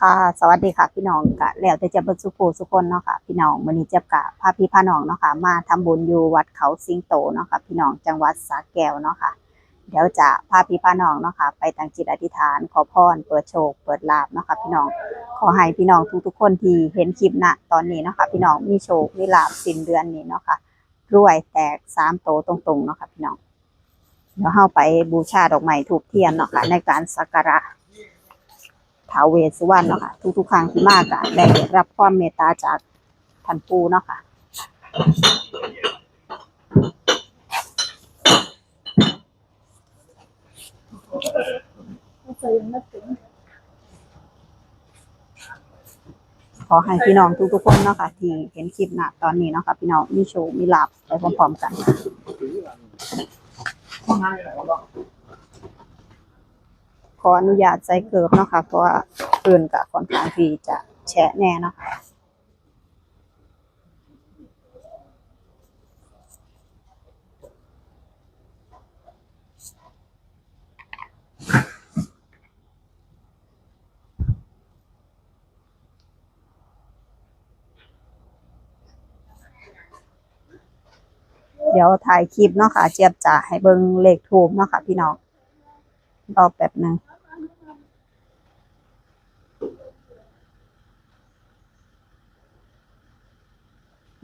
ค่ะ สวัสดีค่ะพี่น้องกะแล้วแต่จะเบิดสุโขสุคนเนาะค่ะพี่น้องมื้อนี้เจ็บกะพาพี่พาน้องเนาะค่ะมาทำบุญอยู่วัดเขาสิงโตเนาะค่ะพี่น้องจังหวัดสระแก้วเนาะค่ะ เดี๋ยวจะพาพี่พาน้องเนาะค่ะไปตั้งจิตอธิษฐานขอพรเปิดโชคเปิดลาภเนาะค่ะพี่น้องขอให้พี่น้องทุกๆคนที่เห็นคลิปณตอนนี้เนาะค่ะพี่น้องมีโชคมีลาภสิ้นเดือนนี้เนาะค่ะรวยแตกสามโตตรงๆเนาะค่ะพี่น้องเดี๋ยวเฮาไปบูชาดอกไม้ถูกเทียนเนาะค่ะในการสักการะ ท้าวเวสสุวรรณเนาะค่ะทุกๆครั้งที่มากะได้รับความเมตตาจากท่านปู่เนาะค่ะขอให้พี่น้องทุกๆคนเนาะค่ะที่เห็นคลิปนะตอนนี้เนาะค่ะพี่น้องมีโชคมีหลาภไปพร้อมๆกัน ออนุญาตใส่เกิบเนาะค่ะ เพราะว่าปืนกับค่อนข้างที่จะแฉะแน่เนาะเดี๋ยวถ่ายคลิปเนาะค่ะเจี๊ยบจะให้เบิ่งเลขทูบเนาะค่ะพี่น้องรอแป๊บหนึง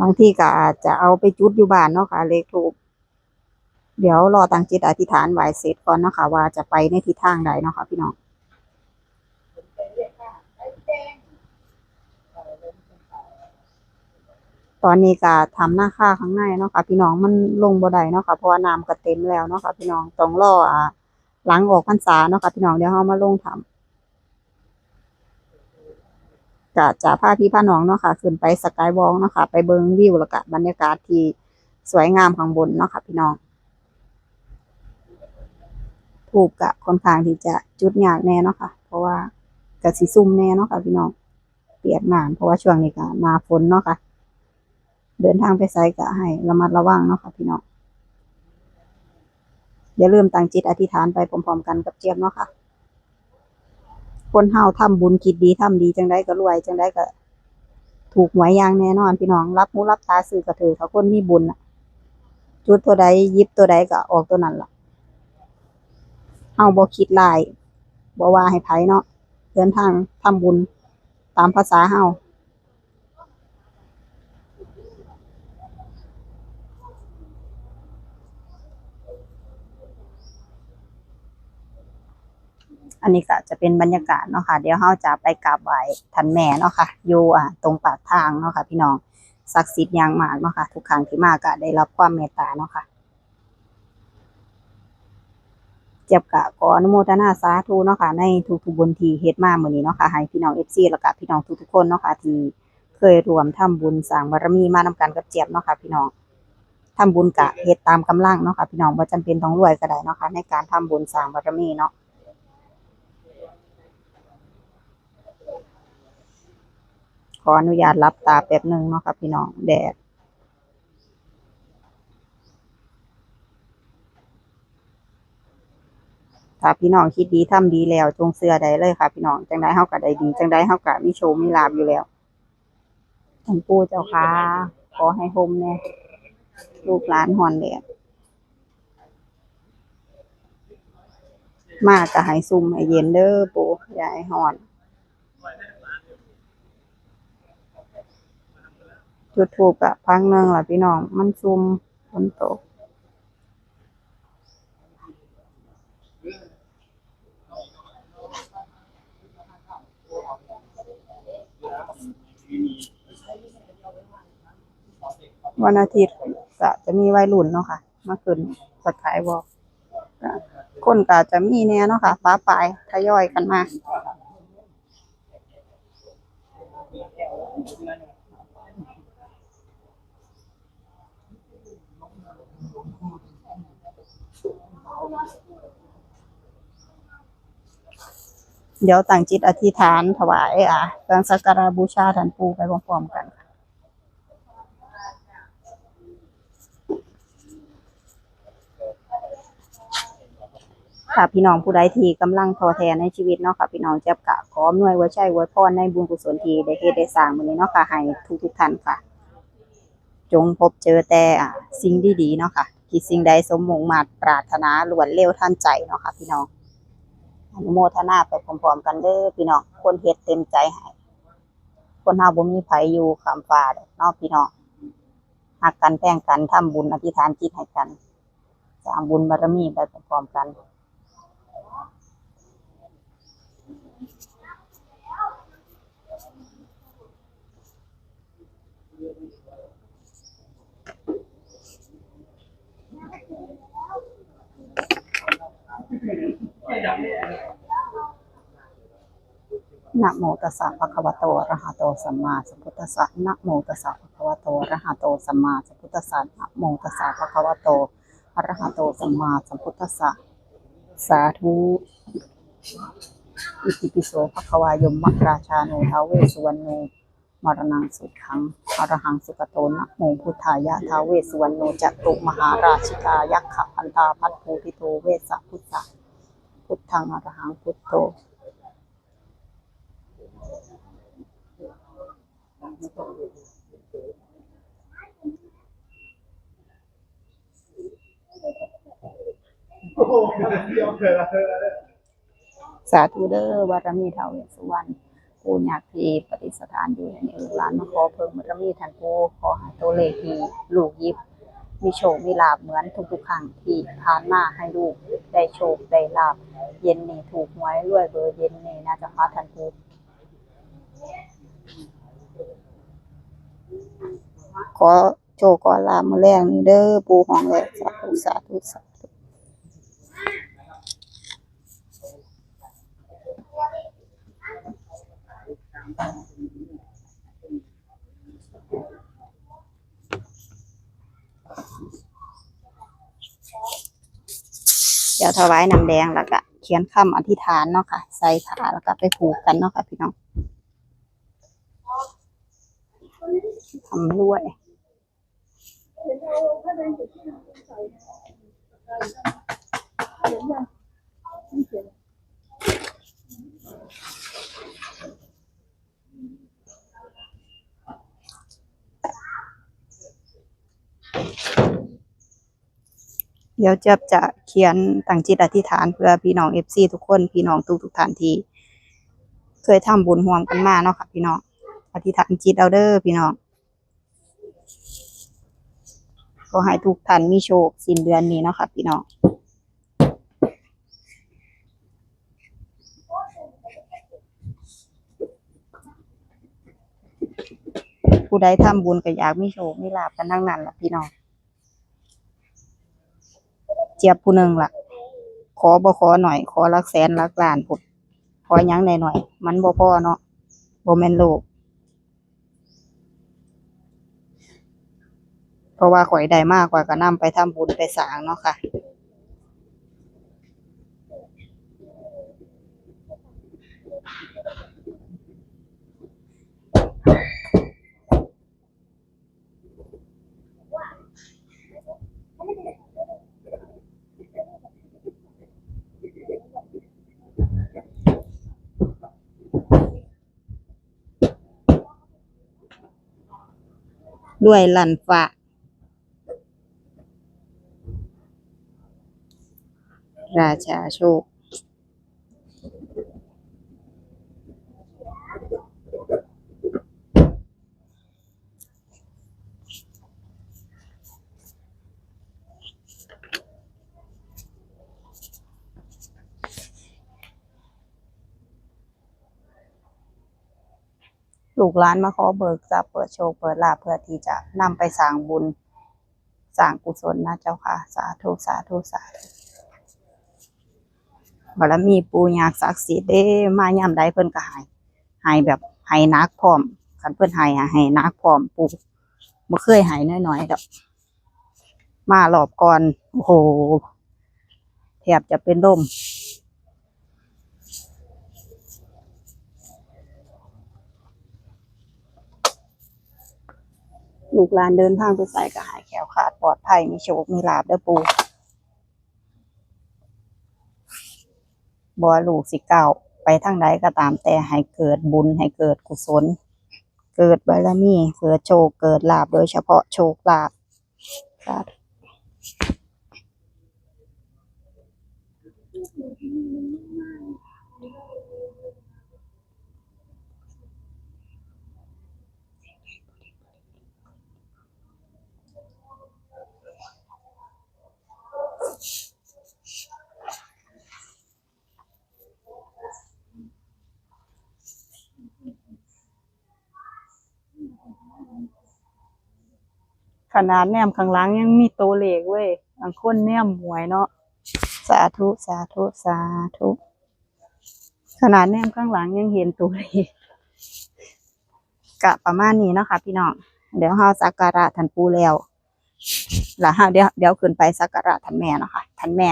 บางทีก็อาจจะเอาไปจุดอยู่บ้านเนาะค่ะ เลขทูบเดี๋ยวรอตั้งจิตอธิษฐานไหวเสร็จก่อนเนาะค่ะ ว่าจะไปในทิศทางใดเนาะค่ะพี่น้องตอนนี้ก็ทำหน้าค่าข้างในเนาะค่ะ พี่น้องมันลงบ่ได้เนาะค่ะเพราะว่าน้ำก็เต็มแล้วเนาะค่ะ พี่น้องต้องรออ่าหลังออกพรรษาเนาะค่ะพี่น้องเดี๋ยวเฮามาลงทำ ก็จะพาพี่พาน้องเนาะค่ะขึ้นไปสกายวอล์กเนาะค่ะไปเบิ่งวิวแล้วก็บรรยากาศที่สวยงามข้างบนเนาะค่ะพี่น้องถูกกะค่อนข้างที่จะจุดยากแน่เนาะค่ะ เพราะว่าก็สิซุ่มแน่เนาะค่ะพี่น้องเปียกน้ำเพราะว่าช่วงนี้ก็หน้าฝนเนาะค่ะ เดินทางไปไสก็ให้ระมัดระวังเนาะค่ะพี่น้องอย่าลืมตั้งจิตอธิษฐานไปพร้อมๆกันกับเจี๊ยบเนาะค่ะ คนเฮาทำบุญคิดดีทำดีจังได้ก็รวยจังได้ก็ถูกหวยอย่างแน่นอนพี่น้องรับมูรับตาสื่อกระถือเขาคนมีบุญอะจุดตัวใดยิบตัวใดก็ออกตัวนั้นล่ะเฮาบ่คิดลายบ่ว่าให้ไผเนาะเดินทางทำบุญตามภาษาเฮา อันนี้ก็จะเป็นบรรยากาศเนาะค่ะ เดี๋ยวเราจะไปกราบไหว้ท่านแม่เนาะค่ะอยู่อ่าตรงปากทางเนาะค่ะ พี่น้องศักดิ์สิทธิ์อย่างมากเนาะค่ะ ทุกครั้งที่มาก็ได้รับความเมตตาเนาะค่ะเจ็บกะขออนุโมทนาสาธุเนาะค่ะ ในทุกๆบุญที่เฮ็ดมาเมื้อนี้เนาะค่ะ ให้พี่น้อง FC แล้วก็พี่น้องทุกๆคนเนาะค่ะที่เคยรวมทำบุญสร้างบารมีมานำกันกับเจี๊ยบเนาะค่ะ พี่น้องทำบุญกะเฮ็ดตามกำลังเนาะค่ะ พี่น้องบ่จำเป็นต้องรวยก็ได้เนาะค่ะในการทำบุญสร้างบารมีเนาะ ข ออนุญาตรับตาแป๊บหนึ่งเนาะค่ะพี่น้องแดดถ้าพี่น้องคิดดีทำดีแล้วจงเชื่อได้เลยค่ะ พี่น้องจังได้เฮาก็ได้ดีจังได้เฮาก็มีโชคมีลาภอยู่แล้วท่านปู่เจ้าค่ะขอให้โฮมแน่ลูกหลานฮอนแดดมาก็ให้ซุ่มให้เย็นเด้อปู่อย่าให้ฮ้อน จุดถูกอะพักหนึ่งล่ะพี่น้อง มันซุมฝนตกวันอาทิตย์ก็จะมีวัยรุ่นเนาะค่ะมาขึ้นสกายวอกก็คนก็จะมีแน่เนาะค่ะฟ้าปลายทยอยกันมา เดี๋ยวตั้งจิตอธิษฐานถวายอะเครื่องสักการะบูชาท่านปูไปพร้อมๆกันค่ะค่ะพี่น้องผู้ใดที่กำลังท้อแท้ในชีวิตเนาะค่ะพี่น้องเจ็บกะขออำนวยไว้ใช้ไว้พรในบุญกุศลที่ได้เฮ็ดได้สร้างมื้อนี้เนาะค่ะให้ทุกๆท่านค่ะ จงพบเจอแต่อ่าสิ่งดีๆเนาะค่ะ คิดสิ่งใดสมมุ่งมาตรปรารถนารวดเร็วท่านใจเนาะค่ะพี่น้องอนุโมทนาไปพร้อมๆกันเด้อพี่น้องคนเฮ็ดเต็มใจให้คนเฮาบ่มีไผอยู่คำฟ้าเนาะพี่น้องหักกันแพงกันทำบุญอธิษฐานจิตให้กันสร้างบุญบารมีไปพร้อมๆกัน นะโมตัสสะภะคะวะโตอะระหะโตสัมมาสัมพุทธัสสะนะโมตัสสะภะคะวะโตอะระหะโตสัมมาสัมพุทธัสสะนะโมตัสสะภะคะวะโตอะระหะโตสัมมาสัมพุทธัสสะสาธุอิติปิโสภะคะวายมมะราชาโนทาวเวสสุวรรณโน มรณังสุขังอรหังสุกโตนะโมพุทธายะทาเวสุวรรณโนจตุมหาราชิกายักขะพันตาพัทภูติโตเวสสะพุทธะพุทธังอรหังพุทโธสาธุเด้อบารมีเทวสุวรรณ ปูญาที่ปฏิสถานอยู่ในนี้ลูกหลานมาขอเพิ่มบารมีท่านผู้ขอให้ตัวเลขที่ลูกยิบ มีโชคมีลาบเหมือนทุกๆครั้งที่ผ่านมาให้ลูกได้โชคได้ลาบเย็นนี้ถูกหวยรวยเบอร์เย็นนี้น่าจะพาท่านผู้ขอโชคขอลาบมาแรงนี้เด้อปูห้องเลยสาธุสาธุสาธุ เดี๋ยวถวายน้ำแดงแล้วก็เขียนคำอธิษฐานเนาะค่ะ ใส่ขาแล้วก็ไปผูกกันเนาะค่ะพี่น้องทำรวยเเดี๋ยวจะจะเขียนตั้งจิตอธิษฐานเพื่อพี่น้องเอฟซีทุกคนพี่น้องทุกทุกท่านที่เคยทำบุญร่วมกันมาเนาะค่ะ พี่น้องอธิษฐานจิตเอาเด้อพี่น้องขอให้ทุกท่านมีโชคสิ้นเดือนนี้เนาะค่ะพี่น้องผู้ใดทำบุญก็อยากมีโชคมีลาภกันทั้งนั้นละพี่น้อง เจี๊ยบผู้หนึ่งล่ะ ขอบ่ขอหน่อย ขอหลักแสนหลักล้านพุดขอหยังหน่อยหน่อย มันบ่พอเนาะบ่แม่นโลกเพราะว่าข่อยได้มากกว่าก็นำไปทำบุญไปสร้างเนาะค่ะ ด้วยลันฟ้าราชาโชค ลูกหลานมาขอเบิกทรัพย์เปิดโชคเปิดลาภเพื่อที่จะนำไปสร้างบุญสร้างกุศลนะเจ้าค่ะ สาธุสาธุสาธุบารมีปูยากศักดิ์สิทธิ์เด้มายามใดเพิ่นก็ห้ให้แบบให้นักพร้อมคันเพิ่นให้อะให้นักพร้อมปูบ่เคยให้น้อยๆดอกมารอบก่อนโอ้โหแทบจะเป็นลม ลูกหลานเดินทางไปใส่ก็หายแขวขาดปลอดภัยมีโชคมีลาบเด้อปูบ่ว่าลูกสิเก้าไปทางใดก็ตามแต่ให้เกิดบุญให้เกิดกุศล เกิดบารมีเกิดโชคเกิดลาบโดยเฉพาะโชคลาภสาธุ ขนาดแนมข้างหลังยังมีโตเลขเว้ยบางคนแนมหวยเนาะสาธุสาธุสาธุขนาดแนมข้างหลังยังเห็นตัวเลขกะประมาณนี้เนาะค่ะพี่น้องเดี๋ยวเฮาสักการะท่านปูแล้วแล้วเฮาเดี๋ยวเดี๋ยวขึ้นไปสักการะท่านแม่เนาะค่ะท่านแม่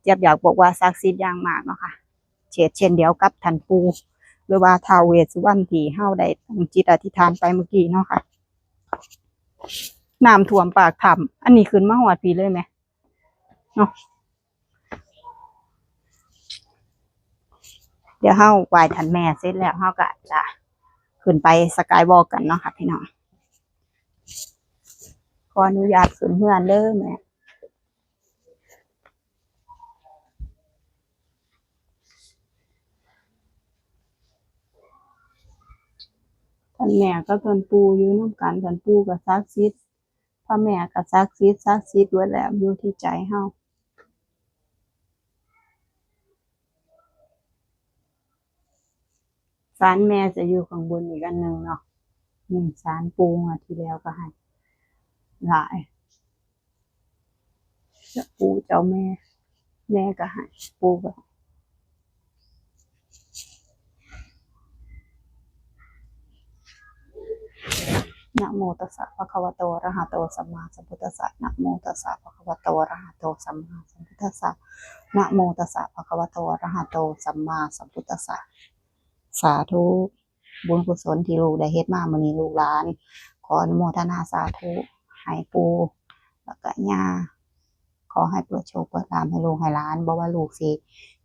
เจี๊ยบอยากบอกว่าศักดิ์สิทธิ์อย่างมากเนาะค่ะเช่นเช่นเดียวกับท่านปูหรือว่าทาวเวสสุวรรณที่เฮาได้ตั้งจิตอธิษฐานไปเมื่อกี้เนาะค่ะ น้ำท่วมปากถ้ำอันนี้ขึ้นมาหอดปีเลยไหมเนาะเดี๋ยวเฮาไหว้ท่านแม่เสร็จแล้วเฮาก็จะขึ้นไปสกายวอล์กกันเนาะค่ะพี่น้องขออนุญาตขึ้นเพื่อนเด้อแม่ท่านแม่ก็ท่านปู่อยู่น้ำกันท่านปู่กับซักซิด พ่อแม่กับซักซิดซักซิดไว้แล้วอยู่ที่ใจเฮาศาลแม่จะอยู่ข้างบนอีกอันหนึ่งเนาะนี่ศาลปูงอะที่แล้วก็ให้หลายจ้าปูเจ้าแม่ แม่ก็ให้ปูก็ให้ นะโมตัสสะภะคะวะโตอะระหะโตสัมมาสัมพุทธัสสะนะโมตัสสะภะคะวะโตอะระหะโตสัมมาสัมพุทธัสสะนะโมตัสสะภะคะวะโตอะระหะโตสัมมาสัมพุทธัสสะสาธุบุญกุศลที่ลูกได้เฮ็ดมามื้อนี้ลูกหลาน ขออนุโมทนาสาธุให้ปูแล้วก็ย่าขอให้เปิดโชคเปิดลามให้ลูกให้หลานบ่ว่าลูกสิ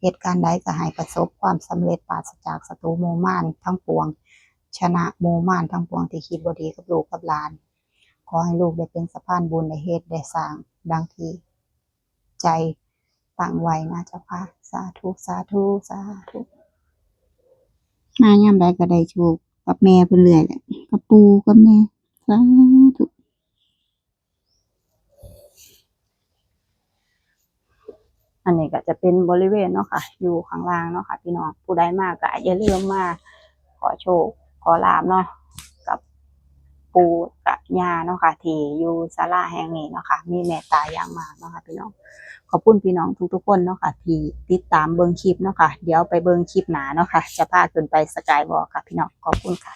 เหตุการณ์ใดก็ให้ประสบความสำเร็จปราศจากศัตรูโมมานทั้งปวง ชนะโมมานทั้งปวงที่คิดบดีกับลูกกับหลาน ขอให้ลูกได้เป็นสะพานบุญได้เฮ็ดได้สร้าง ดังที่ใจตั้งไว้นะเจ้าค่ะ สาธุสาธุสาธุมายามใดก็ได้โชคกับแม่เพิ่นเรื่อยแหละกับปูกับแม่สาธุอันนี้ก็จะเป็นบริเวณเนาะค่ะ อยู่ข้างล่างเนาะค่ะ พี่น้องผู้ใดมากก็อย่าลืมมาขอโชค ขอลามเนาะกับปูกับยาเนาะค่ะที่อยู่ศาลาแห่งนี้เนาะค่ะมีเมตตาอย่างมากเนาะค่ะพี่น้องขอบคุณพี่น้องทุกๆคนเนาะค่ะที่ติดตามเบิ้งคลิปเนาะค่ะเดี๋ยวไปเบิ้งคลิปหนาเนาะค่ะจะพาขึ้นไปสกายวอล์กค่ะพี่น้องขอบคุณค่ะ